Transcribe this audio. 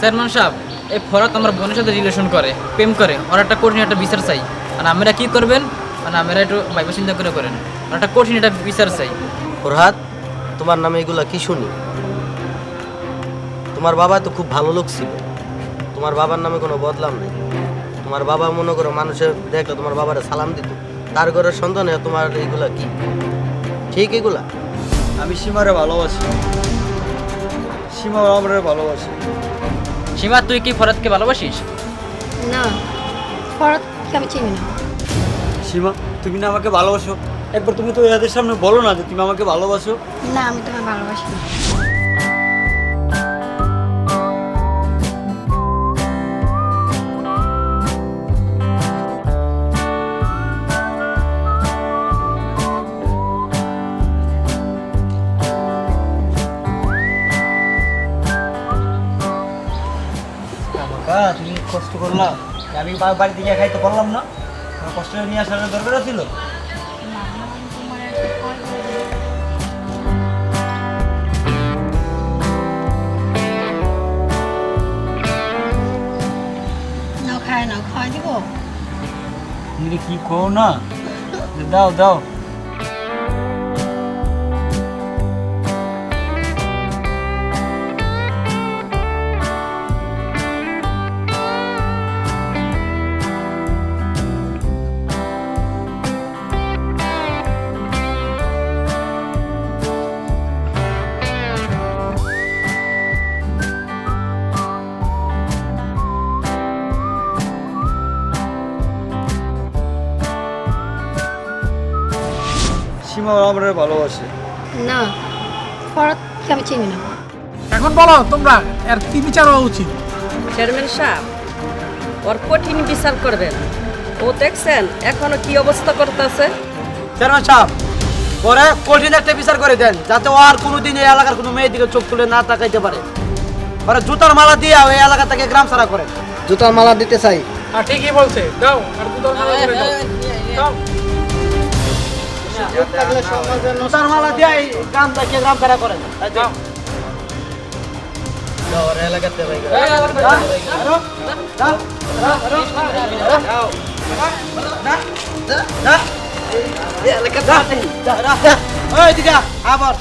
Chairman সাহেব এই ফরাত আমার বোনের সাথে রিলেশন করে প্রেম করে। ওর একটা কঠিন একটা বিচার চাই। আর আমরা কি করবেন? মানে আমরা একটু ভাইবা চিন্তা করে করেন। ওর একটা কঠিন একটা বিচার চাই। ফরহাদ তোমার নামে এগুলা কি শুনি? তোমার বাবা তো খুব ভালো লোক ছিল। তোমার বাবার নামে কোনো বদলাম নেই। তোমার বাবা মনে করো মানুষে দেখলে তোমার বাবারে সালাম দিত। তার ঘরের সন্তানে তোমার এইগুলা কি? ঠিক এগুলা? আমি সীমারে ভালোবাসি। সীমা আমার ভালোবাসি। সীমা তুই কি ফরাদকে ভালোবাসিস? না ফরাতকে আমি চিনি না। সীমা তুমি না আমাকে ভালোবাসো। একবার তুমি তো এদের সামনে বলো না যে তুমি আমাকে ভালোবাসো। না আমি তোমায় ভালোবাসি না। আমাকা তুমি কষ্ট করলাম আমি বা- বাড়ি থেকে খাইতে পারলাম না। কষ্ট নিয়ে আসার দরকার ছিল? খায় দিব। কি কো না? দাও দাও। সীমা আমার ভালোবাসে। না ফরাতকে আমি চিনি না। এখন বলো তোমরা এর কি বিচার হওয়া উচিত? চেয়ারম্যান সাহেব ওর কঠিন বিচার করবেন। ও দেখছেন এখনও কি অবস্থা করতেছে? চেয়ারম্যান সাহেব পরে কঠিন একটা বিচার করে দেন যাতে ও আর কোনোদিন এই এলাকার কোনো মেয়ের দিকে চোখ তুলে না তাকাইতে পারে। পরে জুতার মালা দিয়ে ওই এলাকা থেকে গ্রাম ছাড়া করে। জুতার মালা দিতে চাই। হ্যাঁ ঠিকই বলছে। দাও আর দুধর মালা করে দাও। জুতার মালা দিয়ে গ্রাম থেকে গ্রাম ছাড়া করে দাও এলাকাতে ভাই এলাকা আবার।